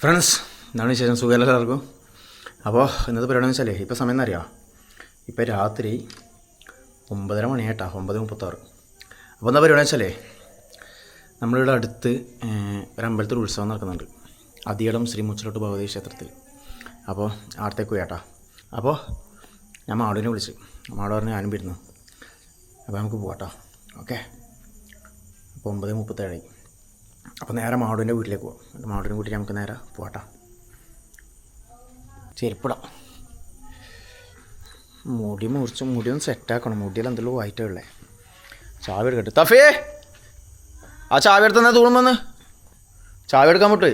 Friends എന്താണ് വിശേഷം? സുഖമല്ല എല്ലാവർക്കും? അപ്പോൾ ഇന്നത്തെ പരിപാടി എന്ന് വെച്ചാലേ ഇപ്പോൾ സമയം എന്നറിയാം? ഇപ്പോൾ രാത്രി ഒമ്പതര മണിയായിട്ടാ ഒമ്പത് മുപ്പത്താറ്. അപ്പോൾ എന്താ പരിപാടി വെച്ചാലേ നമ്മളിവിടെ അടുത്ത് ഒരമ്പലത്തിൽ ഉത്സവം നടക്കുന്നുണ്ട്. അതിയടം ശ്രീ മുച്ചിലോട്ട് ഭഗവതി ക്ഷേത്രത്തിൽ. അപ്പോൾ ആടത്തേക്ക് പോയാട്ടാ. അപ്പോൾ ഞാൻ മാടുവിനെ വിളിച്ച്. മാട് പറഞ്ഞ് ഞാനും വരുന്നു. അപ്പോൾ നമുക്ക് പോകാട്ടോ ഓക്കെ? അപ്പോൾ ഒമ്പത് മുപ്പത്തേഴായി. അപ്പോൾ നേരെ മാടുവിന്റെ വീട്ടിലേക്ക് പോകാം മാടുവിന്റെ വീട്ടിലേക്ക് നമുക്ക് നേരെ പോകട്ടോ ചെരുപ്പിടാം. മുടി മുറിച്ച് മുടി ഒന്ന് സെറ്റാക്കണം മുടിയിൽ എന്തെങ്കിലും ആയിട്ടുള്ളേ ചാവി എടുക്കട്ടെ. തഫേ! ആ ചാവി എടുത്തെന്നാ തൂണുമെന്ന് ചാവി എടുക്കാൻ പറ്റുമോ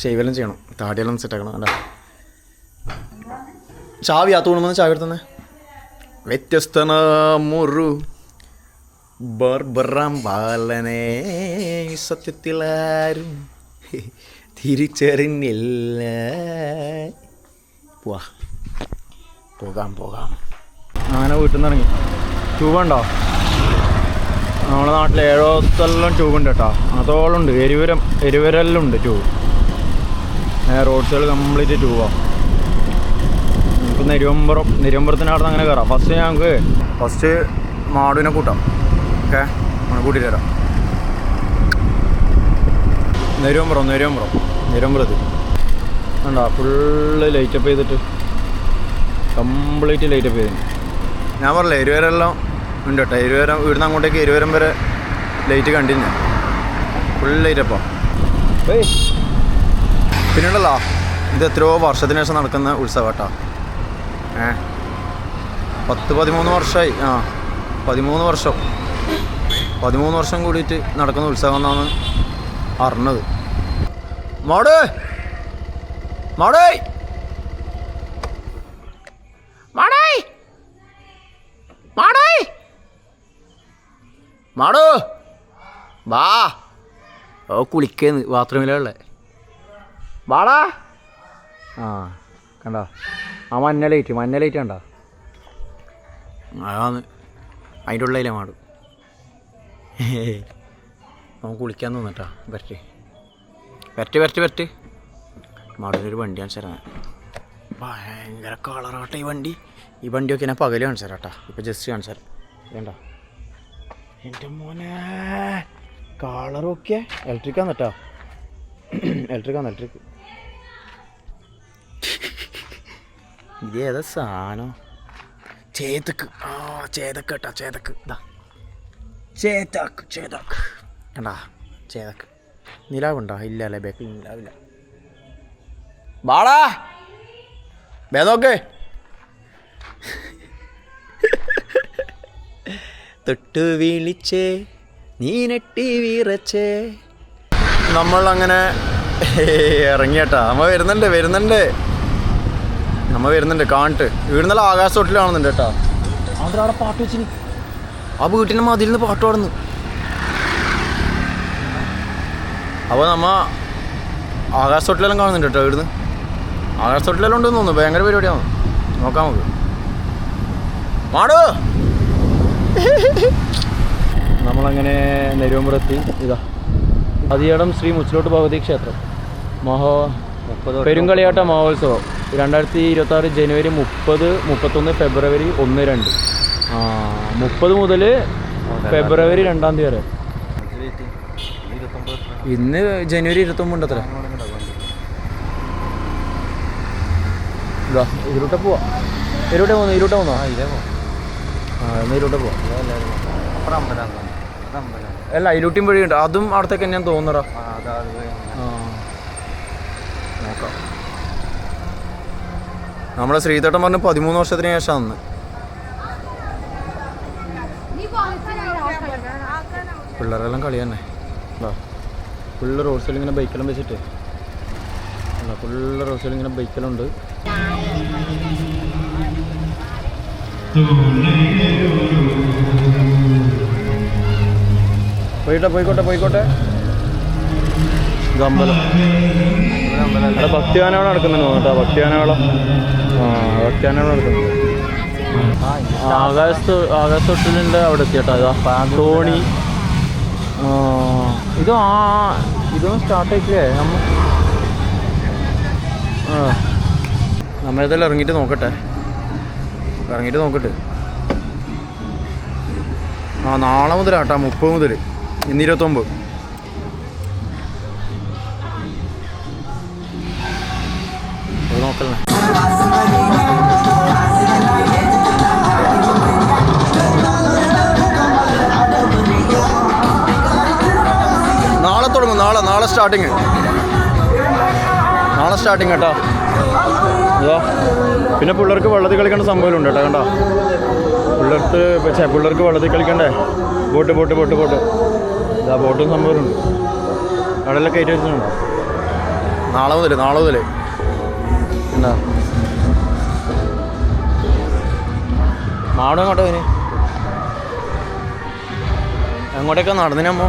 ഷേവെല്ലാം ചെയ്യണം. താടിയെല്ലാം സെറ്റാക്കണം അല്ല ചാവി ആ തൂണുമെന്ന് ചാവി എടുത്തന്നെ വ്യത്യസ്തന മുറു. ബർബറാം ബാലനെ സത്യത്തിലാരും തിരിച്ചറിഞ്ഞില്ല. പോവാ. പോകാം പോകാം. അങ്ങനെ വീട്ടിൽ നിന്ന് ഇറങ്ങി ട്യൂബുണ്ടോ? നമ്മുടെ നാട്ടിൽ ഏഴോത്തെല്ലാം ട്യൂബ് ഉണ്ട് കേട്ടോ അതോളം ഉണ്ട് എരിവരം എരിവരെല്ലാം ഉണ്ട് ട്യൂബ്. റോഡ് സൈഡ് കംപ്ലീറ്റ് ട്യൂബാണ് നെരുവമ്പുറം നെരുവമ്പുറത്തിന് അവിടെ അങ്ങനെ കയറാം ഫസ്റ്റ് ഞങ്ങൾക്ക് ഫസ്റ്റ് മാടുവിനെ കൂട്ടാം. ഓക്കെ അങ്ങനെ കൂട്ടിയിട്ട് തരാം നെരുവമ്പുറം നെരുവമ്പുറം നെരുവമ്പുറത്ത്. വേണ്ട ഫുള്ള് ലൈറ്റപ്പ് ചെയ്തിട്ട് കംപ്ലീറ്റ് ലൈറ്റപ്പ് ചെയ്തു. ഞാൻ പറഞ്ഞില്ല ഇരുവരെല്ലാം ഉണ്ട് കേട്ടോ. ഇരുവരം ഇവിടുന്ന് അങ്ങോട്ടേക്ക് ഇരുവരം വരെ ലൈറ്റ് കണ്ടിന്യൂ ഫുൾ ലൈറ്റപ്പാ പിന്നെയുണ്ടല്ലോ ഇത് എത്രയോ വർഷത്തിന് ശേഷം നടക്കുന്ന ഉത്സവം കേട്ടോ. ഏ? പത്ത് പതിമൂന്ന് വർഷമായി ആ പതിമൂന്ന് വർഷം. പതിമൂന്ന് വർഷം കൂടിയിട്ട് നടക്കുന്ന ഉത്സവം എന്നാണ് അറിഞ്ഞത് മോട് മോടേ മാടേ വാ. ഓ കുളിക്കേന്ന്. ബാത്റൂമിലുള്ള വാടാ. ആ കണ്ടോ? ആ മഞ്ഞ ലൈറ്റ് മഞ്ഞ ലൈറ്റ് കണ്ടോ? അതാണ് അതിന്റെ ഉള്ളിലെ മാട്. നമുക്ക് കുളിക്കാൻ തോന്നട്ടാ വരട്ടെ. വരട്ടെ വരട്ടെ വരട്ടെ. മാടിനൊരു വണ്ടി തരാം ഭയങ്കര കളറാട്ടെ ഈ വണ്ടി. ഈ വണ്ടിയൊക്കെ ഞാൻ പകൽ കാണിച്ചു തരാട്ടാ ഇപ്പം ജസ്റ്റ് കാണിച്ചു തരാം വേണ്ട. എന്റെ മോനെ. കളറൊക്കെ. ഇലക്ട്രിക് ആണ് കേട്ടോ ഇലക്ട്രിക് ആണ് ഇത് ഏതാ സാധനം? ചേതക്ക്. ആ ചേതക്ക് കേട്ടാ ചേതക്ക്. ഇതാ ചേതക്ക് ചേതക്ക്. കണ്ടാ? ചേതക്ക്. നിലാവുണ്ടോ? ഇല്ല അല്ലേ ബാക്കിൽ നിലാവില്ല. ബാളാ! ബേദോക്ക് തൊട്ടു വിളിച്ചേ നീ നെട്ടി വീറച്ചേ. നമ്മളങ്ങനെ ഇറങ്ങിയട്ടാ. നമ്മൾ വരുന്നുണ്ട് വരുന്നുണ്ട്. നമ്മ വരുന്നുണ്ട് കാണിട്ട്. വീടുന്നല്ല ആകാശ തൊട്ടിൽ കാണുന്നുണ്ട് കേട്ടാ. അവിടെ പാട്ട് വെച്ചിന്. ആ വീട്ടിന്റെ മതിൽ നിന്ന് പാട്ട് പാടുന്നു. അപ്പോൾ നമ്മ ആകാശ തൊട്ടിലെല്ലാം കാണുന്നുണ്ട് കേട്ടോ ഇവിടുന്ന്. ആകാശ തൊട്ടിലെല്ലാം ഉണ്ടെന്ന് തോന്നുന്നു. ഭയങ്കര പരിപാടിയാണ് നോക്കാം നമുക്ക്. മാടോ! നമ്മളങ്ങനെ നെരുവമ്പുറത്തി ഇതാ അതിയടം ശ്രീ മുച്ചിലോട്ട് ഭഗവതി ക്ഷേത്രം. മഹോ പെരുങ്കളിയാട്ട മഹോത്സവം. രണ്ടായിരത്തി ഇരുപത്തി ആറ് ജനുവരി മുപ്പത് മുപ്പത്തൊന്ന് ഫെബ്രുവരി ഒന്ന് രണ്ട്. ആ മുപ്പത് മുതൽ ഫെബ്രുവരി രണ്ടാം തീയതി വരെ. ഇന്ന് ജനുവരി ഇരുപത്തൊമ്പത് അത്ര. ഇരുട്ടെ പോവാ. ഇരുട്ടെ പോകുന്നു ഇരുട്ടെ പോന്നോ? ആ ഇന്ന് ഇരുട്ടെ പോവാ. അല്ല ഇരുട്ടിയും വഴിയുണ്ട്. അതും അവിടത്തേക്ക് ഞാൻ തോന്നുന്നടാ. നോക്കാം. നമ്മളെ ശ്രീതട്ടം പറഞ്ഞ് പതിമൂന്ന് വർഷത്തിന് ശേഷമാണ്. പിള്ളേരെല്ലാം കളി തന്നെ. ഫുള്ള് റോഡ് സൈഡിൽ ഇങ്ങനെ ബൈക്കെല്ലാം വെച്ചിട്ട്. അല്ല ഫുള്ള് റോഡ് സൈഡിൽ ഇങ്ങനെ ബൈക്കെല്ലാം ഉണ്ട്. പോയിട്ടെ പോയിക്കോട്ടെ പോയിക്കോട്ടെ. ഇത് അമ്പലം അവിടെ ഭക്തിഗാനമേള നടക്കുന്നുണ്ട് കേട്ടോ. ഭക്തിഗാനമേള. ആ ഭക്തിഗാനമേള നടക്കുന്നുണ്ട്. ആകാശത്ത് ആകാശത്തൊട്ടിലുണ്ട് അവിടെ എത്തിയട്ടോ ഇതാ. ആ, ഇത് ആ ഇതും സ്റ്റാർട്ട് ആയിട്ടില്ലേ? നമ്മ ആ. നമ്മ ഇതെല്ലാം ഇറങ്ങിയിട്ട് നോക്കട്ടെ. ഇറങ്ങിയിട്ട് നോക്കട്ടെ. ആ നാളെ മുതലാട്ടാ മുപ്പത് മുതൽ ഇന്ന് ഇരുപത്തൊമ്പത്. നോക്കല്ലേ. നാളെ തുടങ്ങും നാളെ നാളെ സ്റ്റാർട്ടിങ് നാളെ സ്റ്റാർട്ടിങ് കേട്ടോ. പിന്നെ പിള്ളേർക്ക് വെള്ളത്തിൽ കളിക്കേണ്ട സംഭവമുണ്ട് കേട്ടോ കണ്ടോ? പിള്ളേർക്ക് പക്ഷേ പിള്ളേർക്ക് വെള്ളത്തിൽ കളിക്കണ്ടേ? Boat boat boat boat. ഇതാ ബോട്ടും സംഭവമുണ്ട് ഉണ്ട്. കയറ്റി വെച്ചിട്ടുണ്ട്. നാളെ മുതൽ നാളെ മുതൽ എന്താ? മാടും എങ്ങോട്ടോ ഇനി എങ്ങോട്ടേക്കാ നടന്നിനമ്മോ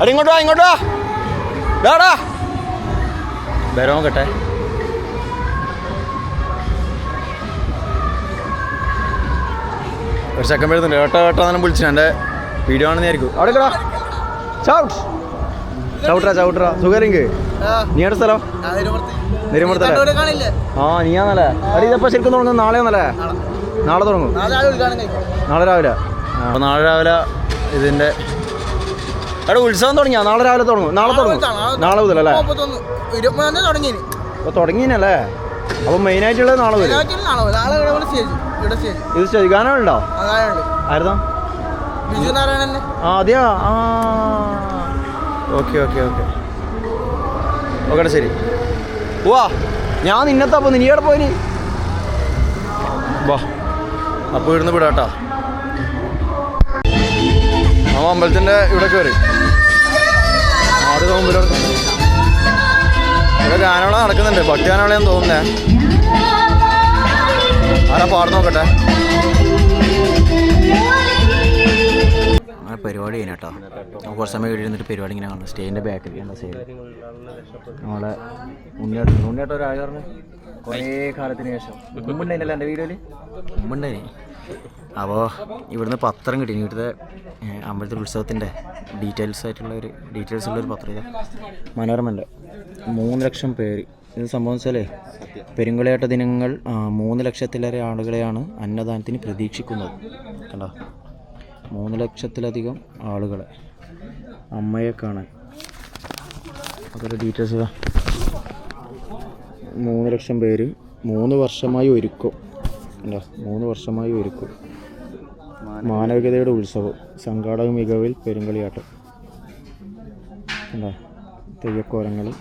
അടി ഇങ്ങോട്ട് ഇങ്ങോട്ട് ഡാടാ വരോ കേട്ടെ ഒരു സെക്കൻഡ് വരുന്നുണ്ട്. ഏട്ടാ ഏട്ടാ തന്നെ വിളിച്ചു എന്റെ വീഡിയോ ആണെന്നായിരിക്കും. അവിടെ ചൗട്ട് ചവിട്ടറാ ചവിട്ടറാ സുഖരിങ്ക് നീ എവിടെ സ്ഥലം? നെരുമ്പടത്തല്ലേ ആ നീയാന്നല്ലേ അടി ഇതപ്പോ ശരിക്കും തുടങ്ങുന്നത് നാളെയാന്നല്ലേ നാളെ. തുടങ്ങും. നാളെ രാവിലെ അപ്പോൾ നാളെ രാവിലെ. ഇതിന്റെ എടാ ഉത്സവം തുടങ്ങിയാ? നാളെ രാവിലെ തുടങ്ങും. നാളെ തുടങ്ങും. നാളെ മുതൽ അല്ലേ അപ്പൊ അപ്പോൾ തുടങ്ങിയല്ലേ അപ്പോൾ മെയിനായിട്ടുള്ളത് നാളെ മുതൽ നാളെ സ്റ്റേജ്. ഇത് ഗാനമുണ്ടോ ആയിരുന്നോ അതെയാ? ആ. Okay okay okay. ഓക്കെ ശരി. വാ ഞാൻ നിന്നത്താ പോന്ന്. നീ എവിടെ പോയിനി വാ അപ്പോൾ ഇവിടുന്ന് വിടാട്ടാ. ആ അമ്പലത്തിന്റെ ഇവിടെ കയറി ആട് മുമ്പിൽ ഇവിടെ ഗാനമേള നടക്കുന്നുണ്ട്. ഭക്തി ഗാനമേളയെന്ന് തോന്നുന്നേ. ആരാ പാട് അങ്ങനെ പരിപാടി കഴിഞ്ഞാട്ടോ നമുക്ക് കുറച്ച് സമയം കഴിഞ്ഞിട്ട് പരിപാടി ഇങ്ങനെ കാണുന്നത് സ്റ്റേജിന്റെ ബാക്കിൽ കണ്ട സൈഡ് നമ്മളെ ഉണ്ണിയേട്ടൻ ഉണ്ണിയേട്ടൻ ഒരു ആചാറിന് കുറേ കാലത്തിന് ശേഷം. മുമ്പുണ്ടായിനല്ലേ എന്റെ വീഡിയോയിൽ മുമ്പുണ്ടായി അപ്പോൾ ഇവിടുന്ന് പത്രം കിട്ടി. ഇവിടുത്തെ അമ്പലത്തിൽ ഉത്സവത്തിന്റെ ഡീറ്റെയിൽസ് ആയിട്ടുള്ള ഒരു ഡീറ്റെയിൽസ് ഉള്ള ഒരു പത്രം ഇതാ. മനോരമന്റെ മൂന്ന് ലക്ഷം പേര്. ഇത് സംഭവം വെച്ചാലേ പെരുങ്കളിയാട്ട ദിനങ്ങൾ മൂന്ന് ലക്ഷത്തിലേറെ ആളുകളെയാണ് അന്നദാനത്തിന് പ്രതീക്ഷിക്കുന്നത്. കണ്ടോ? മൂന്ന് ലക്ഷത്തിലധികം ആളുകളെ അമ്മയെ കാണാൻ. അതൊരു ഡീറ്റെയിൽസ് മൂന്ന് ലക്ഷം പേര് മൂന്ന് വർഷമായി ഒരുക്കും. അല്ല മൂന്ന് വർഷമായി ഒരുക്കും. മാനവികതയുടെ ഉത്സവം സംഘാടക മികവിൽ പെരുങ്കളിയാട്ടം. എന്താ തെയ്യക്കോലങ്ങൾ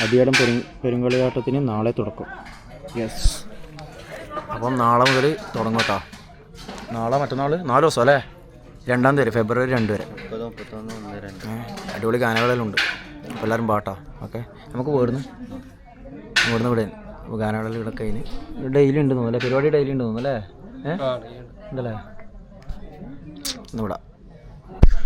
അതിയടം പെരു പെരുങ്കളിയാട്ടത്തിന് നാളെ തുടക്കം. യെസ് അപ്പം നാളെ മുതൽ തുടങ്ങും കേട്ടോ. നാളെ മറ്റന്നാൾ നാല് ദിവസം അല്ലേ രണ്ടാം തീയതി ഫെബ്രുവരി രണ്ട് വരെ. അടിപൊളി ഗാനകളെല്ലാം അപ്പോൾ എല്ലാവരും പാട്ടാ? ഓക്കെ. നമുക്ക് പോയിരുന്നു ഇവിടുന്ന് ഇവിടെ അപ്പോൾ ഗാനകളിൽ ഇവിടെ കഴിഞ്ഞ് ഡെയിലി ഉണ്ട് തോന്നുന്നു അല്ലേ? പരിപാടി ഡെയിലി ഉണ്ട് തോന്നുന്നു അല്ലേ? ഏ? ഉണ്ടല്ലേ? ഇന്ന് വിടാം